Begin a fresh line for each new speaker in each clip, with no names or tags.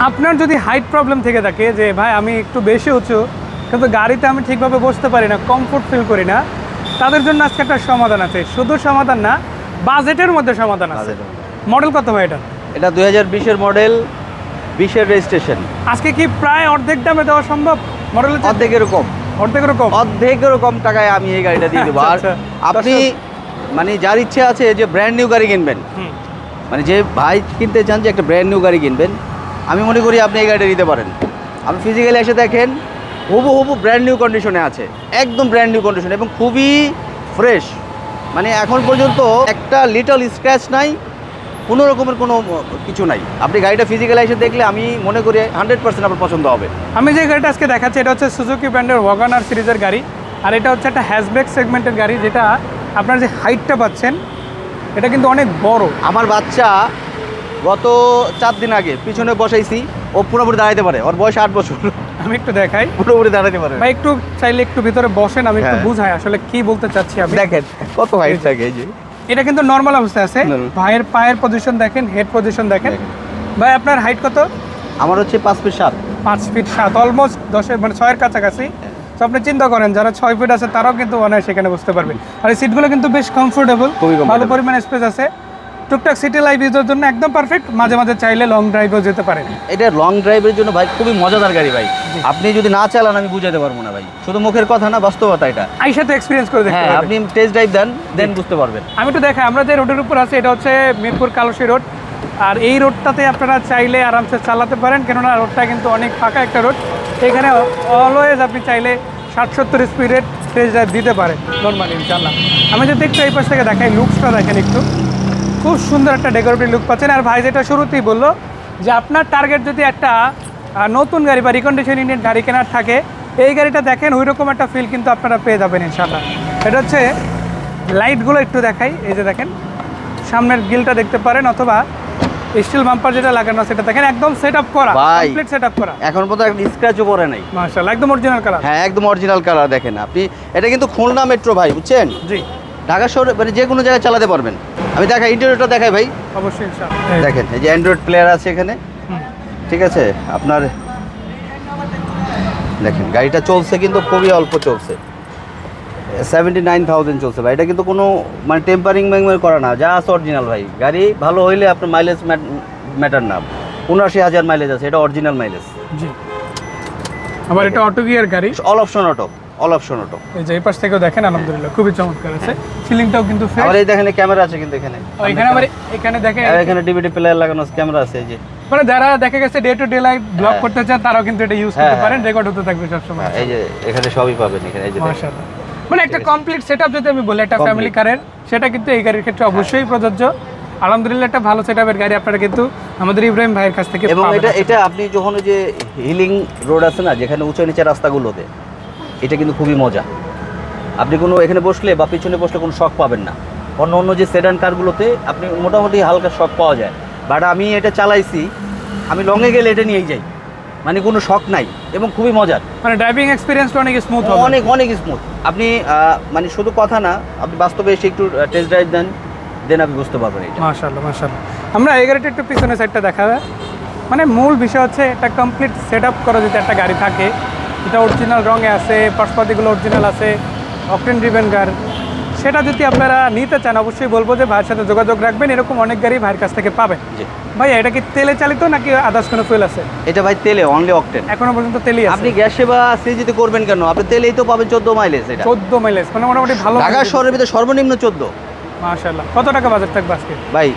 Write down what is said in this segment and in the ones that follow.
আপনার যদি height problem থেকে থাকে যে ভাই আমি একটু বেশি উঁচু কিন্তু গাড়িতে আমি ঠিকভাবে বসতে পারি না কমফোর্ট ফিল করি না তাদের জন্য আজকে একটা সমাধান আছে। শুধু সমাধান না বাজেটের মধ্যে সমাধান আছে। মডেল কত ভাই এটা?
এটা দুই হাজার বিশের মডেল বিশের রেজিস্ট্রেশন
আজকে কি প্রায় অর্ধেক দামে দেওয়া সম্ভব? মডেলের চেয়ে?
অর্ধেকেরও কম।
অর্ধেকেরও কম?
অর্ধেকেরও কম টাকায় আমি এই গাড়িটা দিয়ে দেবো। আর
আচ্ছা,
আপনি মানে যার ইচ্ছে আছে যে ব্র্যান্ড নিউ গাড়ি কিনবেন। মানে যে ভাই কিনতে চান যে একটা ব্র্যান্ড নিউ গাড়ি কিনবেন আমি মনে করি আপনি এই গাড়িটা নিতে পারেন। আপনি ফিজিক্যালি এসে দেখেন হুবু হুবু ব্র্যান্ড নিউ কন্ডিশনে আছে। একদম ব্র্যান্ড নিউ কন্ডিশন এবং খুবই ফ্রেশ মানে এখন পর্যন্ত একটা লিটল স্ক্র্যাচ নাই কোনো রকমের কোনো কিছু নাই। আপনি গাড়িটা ফিজিক্যালি এসে দেখলে আমি মনে করি হান্ড্রেড পার্সেন্ট আপনার পছন্দ হবে।
আমি যে গাড়িটা আজকে দেখাচ্ছি এটা হচ্ছে সুজুকি ব্র্যান্ডের ওয়াগানার সিরিজের গাড়ি। আর এটা হচ্ছে একটা হ্যাশব্যাক সেগমেন্টের গাড়ি যেটা আপনার যে হাইটটা পাচ্ছেন এটা কিন্তু অনেক বড়।
আমার বাচ্চা গত চার দিন আগে পিছনে বসাইছি ও পুরোপুরি দাঁড়াইতে পারে ওর বয়স আট বছর।
আমি একটু দেখাই।
পুরোপুরি দাঁড়াতে পারে।
ভাই একটু চাইলে একটু ভিতরে বসেন আমি একটু
হ্যাঁ।
বুঝাই আসলে কি বলতে চাচ্ছি আমি।
দেখেন কত হাইট থাকে এই যে।
এটা কিন্তু নর্মাল অবস্থায় আছে। ভাইয়ের পায়ের পজিশন দেখেন হেড পজিশন দেখেন।
দেখেন।
ভাই আপনার হাইট কত?
আমার হচ্ছে পাঁচ ফিট সাত।
পাঁচ ফিট সাত অলমোস্ট দশের মানে ছয়ের কাছাকাছি। তো আপনি চিন্তা করেন যারা ছয় ফিট আছে তারাও কিন্তু অনায় সেখানে বসতে পারবেন আর এই সিটগুলো কিন্তু বেশ কমফোর্টেবল ভালো পরিমাণ স্পেস আছে। টুকটাক সিটি লাইফ ইউজের জন্য একদম পারফেক্ট মাঝে মাঝে চাইলে লং ড্রাইভেও যেতে পারেন।
এটা লং ড্রাইভের জন্য ভাই খুবই মজাদার গাড়ি ভাই। আপনি যদি না চালান আমি বুঝাতে পারব না ভাই। শুধু মুখের কথা না বাস্তবতা এটা।
আইসা তো এক্সপিরিয়েন্স করে দেখতে
হ্যাঁ। আপনি টেস্ট ড্রাইভ দেন দেন বুঝতে পারবেন।
আমি একটু দেখাই আমরা যে রোডের উপর আছি এটা হচ্ছে মিরপুর কালসি রোড আর এই রোডটাতে আপনারা চাইলে আরামসে চালাতে পারেন কেননা রোডটা কিন্তু অনেক ফাঁকা একটা রোড এখানে অলওয়েজ আপনি চাইলে ষাট সত্তর স্পিডের টেস্ট ড্রাইভ দিতে পারেন নর্মালি ইনশাল্লাহ আমি যদি একটু এই পাশ থেকে দেখাই লুকসটা দেখেন একটু। খুব সুন্দর একটা ডেকোরেটিভ লুক পাচ্ছেন। আর ভাই যেটা শুরুতেই বলল যে আপনার টার্গেট যদি একটা নতুন গাড়ি বা রিকন্ডিশন ইন্ডিয়ান গাড়ি কেনার থাকে এই গাড়িটা দেখেন ওই রকম একটা ফিল কিন্তু আপনারা পেয়ে যাবেন ইনশাল্লাহ এটা হচ্ছে লাইটগুলো একটু দেখাই। এই যে দেখেন সামনের গিলটা দেখতে পারেন অথবা স্টিল বাম্পার যেটা লাগানো সেটা দেখেন একদম সেট আপ করা। কমপ্লিট সেট আপ করা।
এখন পর্যন্ত একটা স্ক্র্যাচও পড়ে নাই।
মাশাআল্লাহ একদম অরিজিনাল কালার
হ্যাঁ একদম অরিজিনাল কালার দেখেন আপনি। এটা কিন্তু খুলনা মেট্রো ভাই বুঝছেন?
জি।
ঢাকা শহরে মানে যে কোনো জায়গায় চালাতে পারবেন। আমি দেখাই ইন্টারভিউটা দেখাই ভাই।
অবশ্যই ইনশাআল্লাহ।
দেখেন এই যে অ্যান্ড্রয়েড প্লেয়ার আছে এখানে। ঠিক আছে? আপনার দেখেন গাড়িটা চলছে কিন্তু খুবই অল্প চলছে। সেভেন্টি নাইন থাউজেন্ড চলছে ভাই। এটা কিন্তু কোনো মানে টেম্পারিং ম্যাংমার করা না যা আছে অরিজিনাল ভাই। গাড়ি ভালো হইলে আপনার মাইলেজ ম্যাটার না। উনআশি হাজার মাইলেজ আছে এটা অরিজিনাল মাইলেজ
জি। আবার এটা অটো গিয়ার গাড়ি?
All option auto all option auto
এই যে এই পাশ থেকেও দেখেন আলহামদুলিল্লাহ খুবই চমৎকার আছে। সিলিংটাও কিন্তু ফ্রেশ
আবার এই দেখেন ক্যামেরা আছে কিন্তু এখানে।
এখানে আবার এখানে দেখেন
আর এখানে ডিভিডি প্লেয়ার লাগানো ক্যামেরা আছে এই যে।
মানে যারা দেখা গেছে day to day life blog
হ্যাঁ।
করতে চান তারাও কিন্তু এটা ইউজ
হ্যাঁ,
করতে পারেন
হ্যাঁ।
রেকর্ড হতে থাকবে সবসময়।
হ্যাঁ, এই যে এখানে সবই পাবেন এখানে এই যে
মাশাআল্লাহ। মানে একটা কমপ্লিট সেটআপ যদি আমি বলি একটা ফ্যামিলি কারের সেটা কিন্তু এই গাড়ির ক্ষেত্রে অবশ্যই প্রযোজ্য। আলহামদুলিল্লাহ একটা ভালো সেটআপের গাড়ি আপনারা কিন্তু আমাদের ইব্রাহিম ভাইয়ের কাছ থেকে
এবং এটা এটা আপনি যখন ওই যে হিলিং রোড আছে না যেখানে উঁচু নিচে রাস্তাগুলোতে এটা কিন্তু খুবই মজা। আপনি কোনো এখানে বসলে বা পিছনে বসলে কোনো শখ পাবেন না। অন্য অন্য যে সেডান কারগুলোতে আপনি মোটামুটি হালকা শখ পাওয়া যায়। বাট আমি এটা চালাইছি আমি লংয়ে গেলে এটা নিয়েই যাই। মানে কোনো শখ নাই এবং খুবই মজার।
মানে ড্রাইভিং এক্সপিরিয়েন্সটা অনেক স্মুথ
অনেক অনেক স্মুথ আপনি মানে শুধু কথা না আপনি বাস্তবে এসে একটু টেস্ট ড্রাইভ দেন দেন আপনি বুঝতে পারবেন এটা।
মাশাআল্লাহ মাশাআল্লাহ। আমরা এই গাড়িটা একটু পিছনের সাইডটা দেখাবে মানে মূল বিষয় হচ্ছে একটা কমপ্লিট সেটআপ করা যদি একটা গাড়ি থাকে এটা অরিজিনাল রঙে আছে পাশপাতিগুলো অরিজিনাল আছে অকটেন ড্রিভেন গার সেটা যদি আপনারা নিতে চান অবশ্যই বলব যে ভাইয়ের সাথে যোগাযোগ রাখবেন এরকম অনেক গাড়ি ভাইয়ের কাছ থেকে পাবেন। ভাই এটা কি তেলে চালিত নাকি আদার্স কোনো ফুয়েল আছে?
এটা ভাই তেলে অনলি অকটেন
এখনও পর্যন্ত তেলই আছে।
আপনি গ্যাসে বা সিজিতে করবেন কেন? আপনি তেলেই তো পাবেন চোদ্দ মাইলেজ এটা।
চোদ্দ মাইলেজ মানে মোটামুটি ভালো
ঢাকা শহরের ভিতরে সর্বনিম্ন চোদ্দ।
মাশাআল্লাহ। কত টাকা বাজেট থাকবে আজকে?
ভাই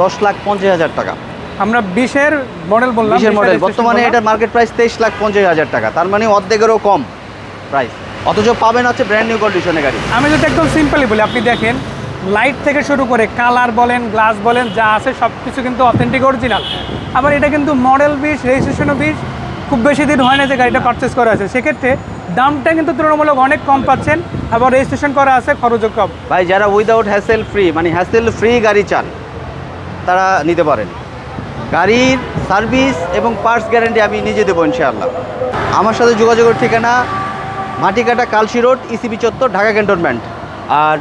দশ লাখ পঞ্চাশ হাজার টাকা।
আমরা বিশের মডেল বললাম
বিশের
20
মডেল বর্তমানে। এটার মার্কেট প্রাইস তেইশ লাখ পঞ্চাশ হাজার টাকা। তার মানে অর্ধেকেরও কম প্রাইস অথচ পাবেন হচ্ছে ব্র্যান্ড নিউ কন্ডিশনের গাড়ি।
আমি যদি একদম সিম্পলি বলি আপনি দেখেন লাইট থেকে শুরু করে কালার বলেন গ্লাস বলেন যা আছে সব কিছু কিন্তু অথেন্টিক অরিজিনাল আবার এটা কিন্তু মডেল বিশ রেজিস্ট্রেশনও বিশ। খুব বেশি দিন হয় না যে গাড়িটা পারচেস করা আছে। সেক্ষেত্রে দামটা কিন্তু তুলনামূলক অনেক কম পাচ্ছেন। আবার রেজিস্ট্রেশন করা আছে খরচও কম।
ভাই যারা উইদাউট হ্যাসেল ফ্রি মানে হ্যাসেল ফ্রি গাড়ি চান তারা নিতে পারেন। গাড়ির সার্ভিস এবং পার্টস গ্যারেন্টি আমি নিজে দেবো ইনশাআল্লাহ। আমার সাথে যোগাযোগের ঠিকানা মাটিকাটা কালশি রোড ইসিবি চত্বর, ঢাকা ক্যান্টনমেন্ট। আর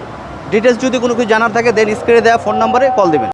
ডিটেলস যদি কোনো কিছু জানার থাকে দেন স্ক্রিনে দেওয়া ফোন নম্বরে কল দেবেন।